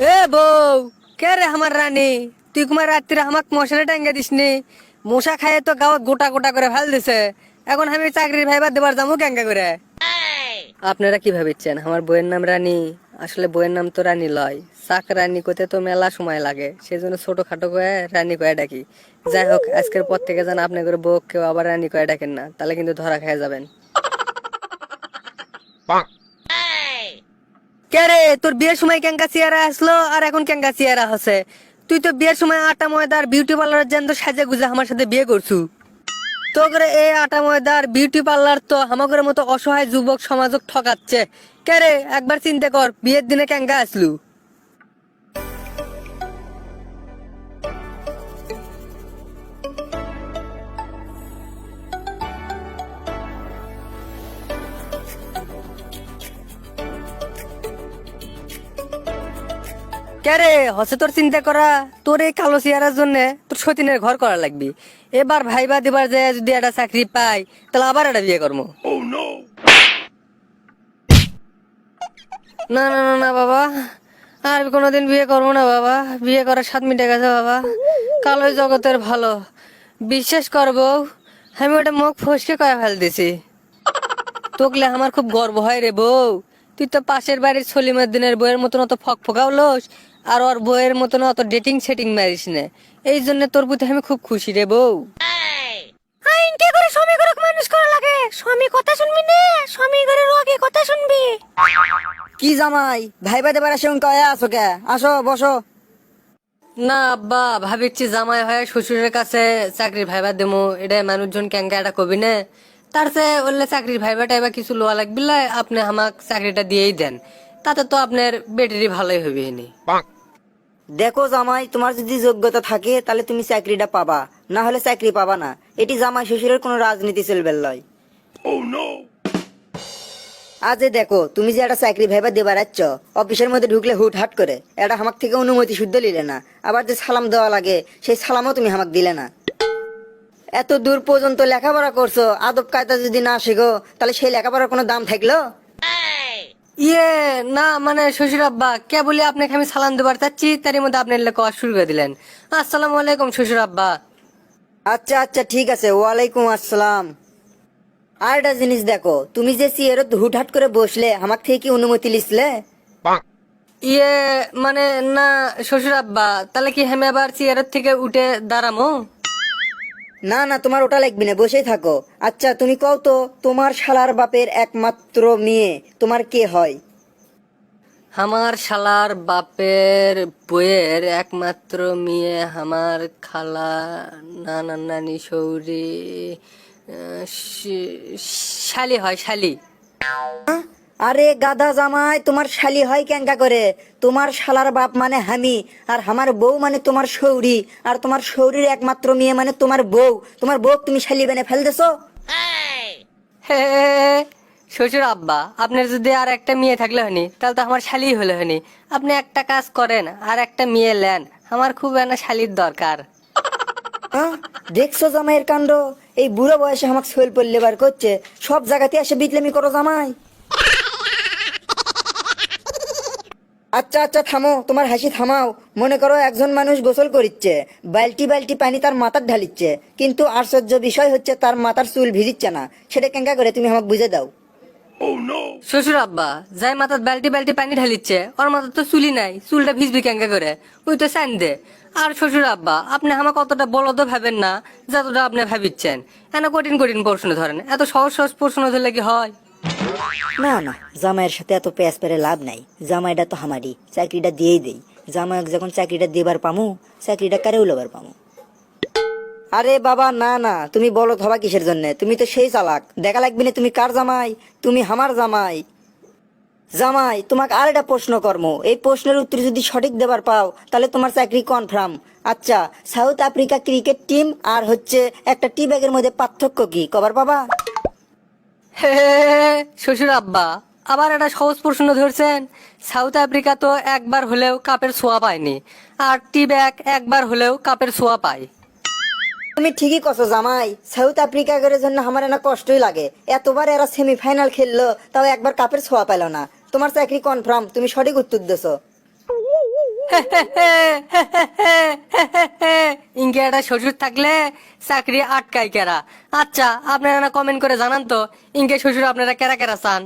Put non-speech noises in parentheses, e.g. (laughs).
এ বউ, কে রে আমার রানী? তুই কুমার রাত্রে আমাক মশারে টাঙ্গে দিস নি মশা খাইয়ে তো গাঁত গোটা গোটা করে ফেল দিছে। এখন আমি চাকরির ভাইবার দেবার যাব ক্যাঙ্গা করে? আপনারা কি ভাবিচ্ছেন? আমার বইয়ের নাম রানী। আসলে বইয়ের নাম তো রানী লয়। চাক রানী করতে তো মেলা সময় লাগে। সেই জন্য ছোট খাটো করে রানী কয়ে ডাকি। যাই হোক, আজকের পর থেকে যেন আপনি করে বউ কেউ আবার রানী কয়ে ডাকেন না। তাহলে কিন্তু ধরা খেয়ে যাবেন। কে রে, তোর বিয়ের সময় ক্যাঙ্কা চেয়ারা আসলো আর এখন ক্যাঙ্কা চেয়ারা হচ্ছে তুই তো বিয়ের সময় আটা ময়দার বিউটি পার্লারের যেন তো সাজে গুজে আমার সাথে বিয়ে করছু। তো করে এই আটা ময়দার বিউটি পার্লার তো আমাদের মতো অসহায় যুবক, সমাজক ঠকাচ্ছে। কে রে, একবার চিন্তা কর, বিয়ের দিনে ক্যাঙ্কা আসলু। কে রে হসে তোর চিন্তা করা? তোর এই কালো চেয়ারার জন্য তোর সতীনের ঘর করা লাগবি। এবার ভাইবা দিবার যে যদি একটা চাকরি পাই তাহলে আবার একটা বিয়ে করব না না না না বাবা। আর কোনোদিন বিয়ে করব না বাবা। বিয়ে করার সাত মিনিটে গেছে বাবা। কালো জগতের ভালো। বিশ্বাস করব আমি ওটা মুখ ফসকে কয়ে ফেল দিছি। তোকলে আমার খুব গর্ব হয় রে বউ। তুই তো পাশের বাড়ির সলিমের দিনের বইয়ের মতন অত ফক ফকাও লোস। আর ওর বইয়ের মতন অত ডেটিং সেটিং মারিস না। এই জন্য তোর প্রতি আমি খুব খুশি রে বউ। আইন করে স্বামী করে মানুষ করা লাগে? স্বামী কথা শুনবি না? স্বামী করে রোগে কথা শুনবি? কি জামাই ভাইবা দেবার আসে কয়া আসো কে? আসো বসো। না আব্বা ভাবিচ্ছি জামাই হয় শ্বশুরের কাছে চাকরির ভাইবা দেবো এটা মানুষজন ক্যাঙ্কা এটা কবি না। তার চেয়ে বললে চাকরির ভাইবা টাইবা কিছু লোয়া লাগবে আপনি আমাক চাকরিটা দিয়েই দেন। তাতে তো আপনার বেটারি ভালোই হবে নি। দেখো জামাই তোমার যদি যোগ্যতা থাকে তাহলে তুমি চাকরিটা পাবা। না হলে চাকরি পাবা না। এটি জামাই শ্বশুরের কোনো রাজনীতি চলবে লয়। আজ দেখো তুমি যে একটা চাকরি ভাইবা দেবার যাচ্ছ অফিসের মধ্যে ঢুকলে হুট হাট করে। এটা আমাক থেকে অনুমতি শুদ্ধ নিলে না। আবার যে সালাম দেওয়া লাগে সেই সালামও তুমি আমাক দিলে না। এত দূর পর্যন্ত লেখাপড়া করছ আদব কায়দা যদি না শেখো তাহলে সেই লেখাপড়ার কোনো দাম থাকল? ইয়ে না মানে শ্বশুর আব্বা কে বলি আপনাকে আমি সালাম দেবার চাচ্ছি? তারই মধ্যে আপনি লেখা শুরু করে দিলেন। আসসালামু আলাইকুম শ্বশুর আব্বা। আচ্ছা আচ্ছা ঠিক আছে ওয়ালাইকুম আসসালাম। আর একটা জিনিস দেখো তুমি যে সিয়ারত হুটহাট করে বসলে আমার থেকে কি অনুমতি লিসলে? ইয়ে মানে না শ্বশুর আব্বা তাহলে কি আমি আবার চেয়ারের থেকে উঠে দাঁড়ামো? না না তোমার ওটা লাগবে না বসেই থাকো। আচ্ছা তুমি কও তো তোমার শালার বাপের একমাত্র মেয়ে তোমার কে হয়? আমার শালার বাপের বইয়ের একমাত্র মেয়ে আমার খালা নানা নানি সৌরি শালি হয় শালি। আরে গাধা জামাই তোমার শালি হয় ক্যাঙ্কা করে? তোমার শালার বাপ মানে হামি আর আমার বউ মানে তোমার সৌরি আর তোমার সৌরির একমাত্র মেয়ে মানে তোমার বউ। তোমার বউ তুমি শালি বেনে ফেল দেছো হে শ্বশুর আব্বা আপনার যদি আর একটা মেয়ে থাকলে হনি তাহলে তো আমার শালি হলে হনি আপনি একটা কাজ করেন আর একটা মেয়ে নেন। আমার খুব একটা শালির দরকার? দেখছ জামাইয়ের কাণ্ড? এই বুড়ো বয়সে আমাকে শৈল পড়লে বার করছে। সব জায়গাতে এসে বিটলেমি করো জামাই। আচ্ছা আচ্ছা থামো তোমার হাসি থামাও। মনে করো একজন মানুষ গোসল করিচ্ছে বালতি বালতি পানি তার মাথার ঢালিচ্ছে কিন্তু আশ্চর্য বিষয় হচ্ছে তার মাথার চুল ভিজিচ্ছে না। সেটা কেঙ্কা করে তুমি আমাকে বুঝে দাও। শ্বশুর আব্বা যাই মাথার বালতি বালতি পানি ঢালিচ্ছে ওর মাথার তো চুলি নাই চুলটা ভিজবি কেঙ্কা করে। ওই তো চান দে আর শ্বশুর আব্বা আপনি আমাকে অতটা বলদ ভাবেন না যতটা আপনি ভাবিচ্ছেন। এত কঠিন কঠিন প্রশ্ন ধরেন এত সহজ সহজ প্রশ্ন ধরলে কি হয়? না না, জামাইয়ের সাথে এত প্যাস পেরে লাভ নাই। জামাইটা তো আমারই চাকরিটা দিয়েই দেই। জামাইক যখন চাকরিটা দেবার পামু, চাকরিটা কারেও লবার পামু। আরে বাবা, না না, তুমি বলো হবা কিসের জন্য? তুমি তো সেই চালাক। দেখা লাগবে না তুমি কার জামাই? তুমি আমার জামাই। জামাই, তোমাকে আর একটা প্রশ্ন কর্ম। এই প্রশ্নের উত্তর যদি সঠিক দেবার পাও, তাহলে তোমার চাকরি কনফার্ম। আচ্ছা সাউথ আফ্রিকা ক্রিকেট টিম আর হচ্ছে একটা টি ব্যাগের মধ্যে পার্থক্য কি? কবার বাবা শ্বশুর আব্বা, আবার একটা সহজ প্রশ্ন ধরছেন। সাউথ আফ্রিকা তো একবার হলেও কাপের ছোঁয়া পায়নি, আর টি ব্যাগ একবার হলেও কাপের ছোঁয়া পায়। তুমি ঠিকই কছো জামাই, সাউথ আফ্রিকা আফ্রিকার জন্য আমার না কষ্টই লাগে। এতবার এরা সেমিফাইনাল খেললো, তাও একবার কাপের ছোঁয়া পেল না। তোমার চাকরি কনফার্ম তুমি সঠিক উত্তর দিছো। (laughs) ইনকে একটা শ্বশুর থাকলে চাকরি আটকায় কেরা। আচ্ছা আপনারা কমেন্ট করে জানান তো ইংকে শ্বশুর আপনারা কেরা কেরা চান?